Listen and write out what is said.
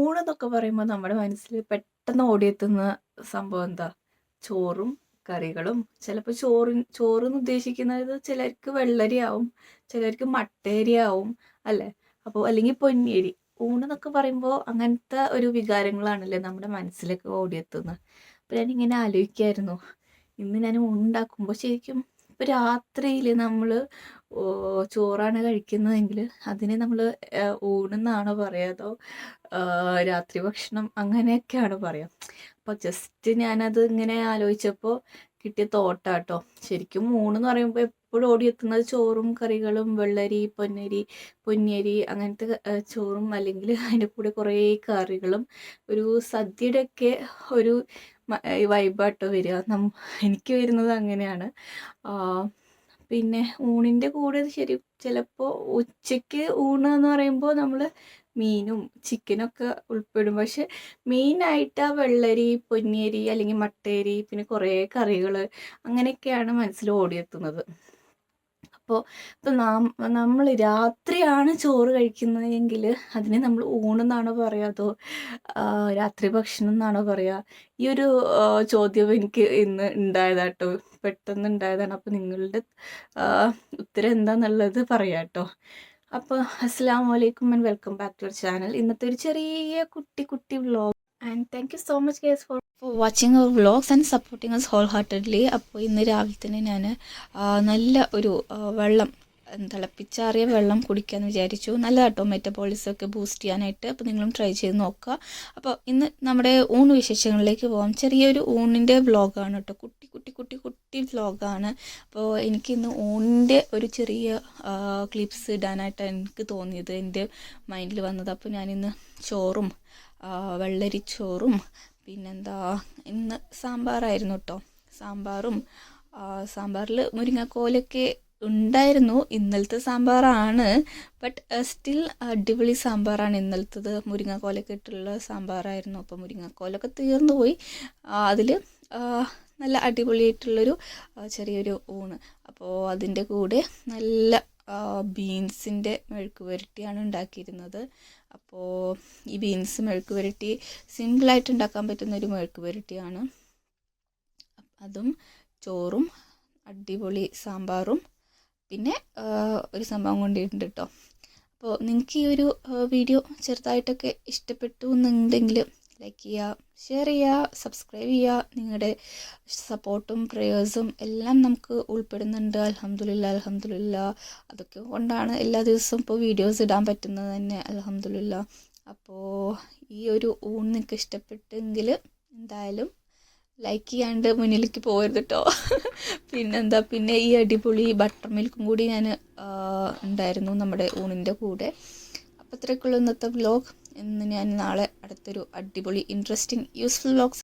ഊണെന്നൊക്കെ പറയുമ്പോൾ നമ്മുടെ മനസ്സിൽ പെട്ടെന്ന് ഓടിയെത്തുന്ന സംഭവം എന്താ? ചോറും കറികളും. ചിലപ്പോൾ ചോറിൻ ചോറെന്ന് ഉദ്ദേശിക്കുന്നത് ചിലർക്ക് വെള്ളരിയാവും ചിലർക്ക് മട്ടേരിയാവും അല്ലേ? അപ്പോൾ അല്ലെങ്കിൽ പൊന്നിയരി ഊണെന്നൊക്കെ പറയുമ്പോൾ അങ്ങനത്തെ ഒരു വികാരങ്ങളാണല്ലേ നമ്മുടെ മനസ്സിലേക്ക് ഓടിയെത്തുന്നത്. അപ്പോൾ ഞാനിങ്ങനെ ആലോചിക്കായിരുന്നു. ഇന്ന് ഞാൻ ഊണുണ്ടാക്കുമ്പോൾ ശരിക്കും ഇപ്പോൾ രാത്രിയിൽ നമ്മൾ ചോറാണ് കഴിക്കുന്നതെങ്കിൽ അതിനെ നമ്മൾ ഊണെന്നാണോ പറയുക അതോ രാത്രി ഭക്ഷണം അങ്ങനെയൊക്കെയാണ് പറയുക അപ്പോൾ ജസ്റ്റ് ഞാനത് ഇങ്ങനെ ആലോചിച്ചപ്പോൾ കിട്ടിയ തോട്ടാട്ടോ. ശരിക്കും ഊണെന്ന് പറയുമ്പോൾ എപ്പോഴും ഓടിയെത്തുന്നത് ചോറും കറികളും വെള്ളരി പൊന്നരി പൊന്നരി അങ്ങനത്തെ ചോറും അല്ലെങ്കിൽ അതിന്റെ കൂടെ കുറേ കറികളും ഒരു സദ്യയുടെയൊക്കെ ഒരു വൈബാട്ടോ വരിക. നം എനിക്ക് വരുന്നത് അങ്ങനെയാണ്. പിന്നെ ഊണിന്റെ കൂടെ ശരി ചിലപ്പോൾ ഉച്ചയ്ക്ക് ഊണ് എന്ന് പറയുമ്പോൾ നമ്മൾ മീനും ചിക്കനൊക്കെ ഉൾപ്പെടും. പക്ഷെ മെയിനായിട്ട് ആ വെള്ളരി പൊന്നിയരി അല്ലെങ്കിൽ മട്ടയരി പിന്നെ കുറേ കറികൾ അങ്ങനെയൊക്കെയാണ് മനസ്സിൽ ഓടിയെത്തുന്നത്. അപ്പോൾ ഇപ്പം നാം നമ്മൾ രാത്രിയാണ് ചോറ് കഴിക്കുന്നതെങ്കിൽ അതിനെ നമ്മൾ ഊണെന്നാണോ പറയുക അതോ രാത്രി ഭക്ഷണം എന്നാണോ പറയുക ഈ ഒരു ചോദ്യം എനിക്ക് ഇന്ന് ഉണ്ടായതാട്ടോ. പെട്ടെന്ന് ഉണ്ടായതാണ്. അപ്പോൾ നിങ്ങളുടെ ഉത്തരം എന്താണെന്നുള്ളത് പറയാം കേട്ടോ അപ്പോൾ അസ്സാം വലൈക്കും and welcome back to our channel ഇന്നത്തെ ഒരു ചെറിയ കുട്ടി കുട്ടി vlog and thank you so much guys for for watching our vlogs and supporting us wholeheartedly അപ്പോൾ ഇന്ന് രാവിലെ തന്നെ ഞാൻ നല്ല ഒരു വെള്ളം തിളപ്പിച്ചാറിയ വെള്ളം കുടിക്കാമെന്ന് വിചാരിച്ചു. നല്ലതാട്ടോ മെറ്റബോളിസം ഒക്കെ ബൂസ്റ്റ് ചെയ്യാനായിട്ട്. അപ്പോൾ നിങ്ങളും ട്രൈ ചെയ്ത് നോക്കുക. അപ്പോൾ ഇന്ന് നമ്മുടെ ഊണ് വിശേഷങ്ങളിലേക്ക് പോകാം ചെറിയൊരു ഊണിന്റെ വ്ളോഗാണ് കേട്ടോ കുട്ടി കുട്ടി കുട്ടി കുട്ടി വ്ളോഗാണ് അപ്പോൾ എനിക്കിന്ന് ഓണിന്റെ ഒരു ചെറിയ ക്ലിപ്സ് ഇടാനായിട്ട് എനിക്ക് തോന്നിയത്. എന്റെ മൈൻഡിൽ വന്നത്. അപ്പോൾ ഞാനിന്ന് ചോറും വെള്ളരിച്ചോറും പിന്നെന്താ ഇന്ന് സാമ്പാറായിരുന്നു കേട്ടോ സാമ്പാറും സാമ്പാറിൽ മുരിങ്ങക്കോലൊക്കെ ഉണ്ടായിരുന്നു. ഇന്നലത്തെ സാമ്പാറാണ്. ബട്ട് സ്റ്റിൽ അടിപൊളി സാമ്പാറാണ് ഇന്നലത്തത്. മുരിങ്ങക്കോലൊക്കെ ഇട്ടുള്ള സാമ്പാറായിരുന്നു. അപ്പോൾ മുരിങ്ങക്കോലൊക്കെ തീർന്നു പോയി. അതിൽ നല്ല അടിപൊളിയായിട്ടുള്ളൊരു ചെറിയൊരു ഊണ്. അപ്പോൾ അതിന്റെ കൂടെ നല്ല ബീൻസിന്റെ മെഴുക്ക് പുരട്ടിയാണ് ഉണ്ടാക്കിയിരുന്നത്. അപ്പോൾ ഈ ബീൻസ് മെഴുക്ക് പുരട്ടി സിമ്പിളായിട്ട് ഉണ്ടാക്കാൻ പറ്റുന്ന ഒരു മെഴുക്ക് പുരട്ടിയാണ്. അതും ചോറും അടിപൊളി സാമ്പാറും പിന്നെ ഒരു സംഭവം കൊണ്ടിട്ടുണ്ട് കേട്ടോ അപ്പോൾ നിങ്ങൾക്ക് ഈ ഒരു വീഡിയോ ചെറുതായിട്ടൊക്കെ ഇഷ്ടപ്പെട്ടു എന്നുണ്ടെങ്കിൽ ലൈക്ക് ചെയ്യുക ഷെയർ ചെയ്യുക സബ്സ്ക്രൈബ് ചെയ്യുക. നിങ്ങളുടെ സപ്പോർട്ടും പ്രേയേഴ്സും എല്ലാം നമുക്ക് ഉൾപ്പെടുന്നുണ്ട്. അലഹമുല്ല അലഹമുല്ല അതൊക്കെ കൊണ്ടാണ് എല്ലാ ദിവസവും ഇപ്പോൾ വീഡിയോസ് ഇടാൻ പറ്റുന്നത് തന്നെ അലഹമുല്ല അപ്പോൾ ഈ ഒരു ഊൺ നിങ്ങൾക്ക് ഇഷ്ടപ്പെട്ടെങ്കിൽ എന്തായാലും ലൈക്ക് ചെയ്യാണ്ട് മുന്നിലേക്ക് പോകരുത് കേട്ടോ പിന്നെന്താ പിന്നെ ഈ അടിപൊളി ബട്ടർ മിൽക്കും കൂടി ഞാൻ ഉണ്ടായിരുന്നു നമ്മുടെ ഊണിന്റെ കൂടെ. അപ്പോൾ അത്രയ്ക്കുള്ള ഇന്നത്തെ വ്ലോഗ് ഇന്ന് ഞാൻ നാളെ അടുത്തൊരു അടിപൊളി ഇൻട്രസ്റ്റിംഗ് യൂസ്ഫുൾ വ്ലോഗ്സ്